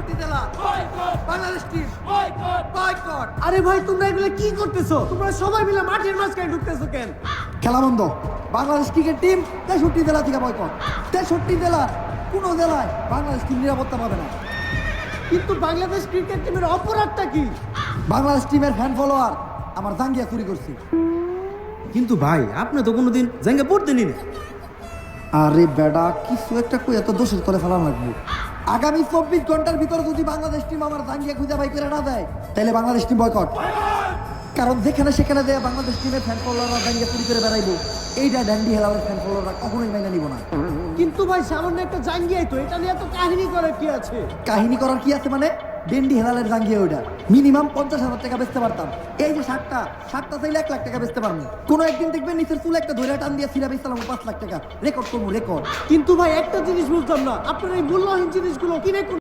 তেষট্টি জেলা। Bangladesh team. Boycott. আরে ভাই তোমরা এগুলো কি করতেছো? তোমরা সবাই মিলে মাঠের মাঝখানে ঢুকতেছো কেন? খেলা বন্ধ। বাংলাদেশ ক্রিকেট টিম তেষট্টি জেলা থেকে বয়কট। তেষট্টি জেলা কোনো জেলায় বাংলাদেশ টিম নিরাপত্তা পাবে না। কিন্তু বাংলাদেশ ক্রিকেট টিমের অপরাধটা কি? বাংলাদেশ টিমের ফ্যান ফলোয়ার আমার জাঙ্গিয়া চুরি করছে। কিন্তু ভাই আপনি তো কোনোদিন জায়গা পড়তেনি না। আরে বেডা কিছু একটা কই এত দোষের তলে ফেলা লাগবে। আগামী চব্বিশ ঘণ্টার ভিতরে যদি বাংলাদেশ টিম আমার জাঙ্গিয়া খুঁজে বাই করে না দেয় তাহলে বাংলাদেশ টিম বয়কট কারণ যেখানে সেখানে দেয় বাংলাদেশ টিমের ফ্যান ফলোয়াররা জাঙ্গিয়া চুরি করে বেড়াইবো এইটা ড্যান্ডি হেলালের ফ্যান ফলোয়াররা কখনোই মাইনা নিব না। কিন্তু ভাই সামান্য একটা জাঙ্গিয়াই তো এটা নিয়ে তো কাহিনী করার কি আছে? কাহিনী করার কি আছে মানে? ডেন্ডি হেলালের জাঙ্গিয়ে ওইটা মিনিমাম পঞ্চাশ হাজার টাকা বেচতে পারতাম। এই যে সাতটা সাতটা চাইলে এক লাখ টাকা বেচতে পারব। কোনো একদিন দেখবেন নিচের চুল একটা ধরে টান দিয়ে সিরা বেচতাম পাঁচ লাখ টাকা। রেকর্ড করব রেকর্ড কিন্তু ভাই, একটা জিনিস বুঝতাম না, আপনার এই মূল্যহীন জিনিসগুলো কিনে কোন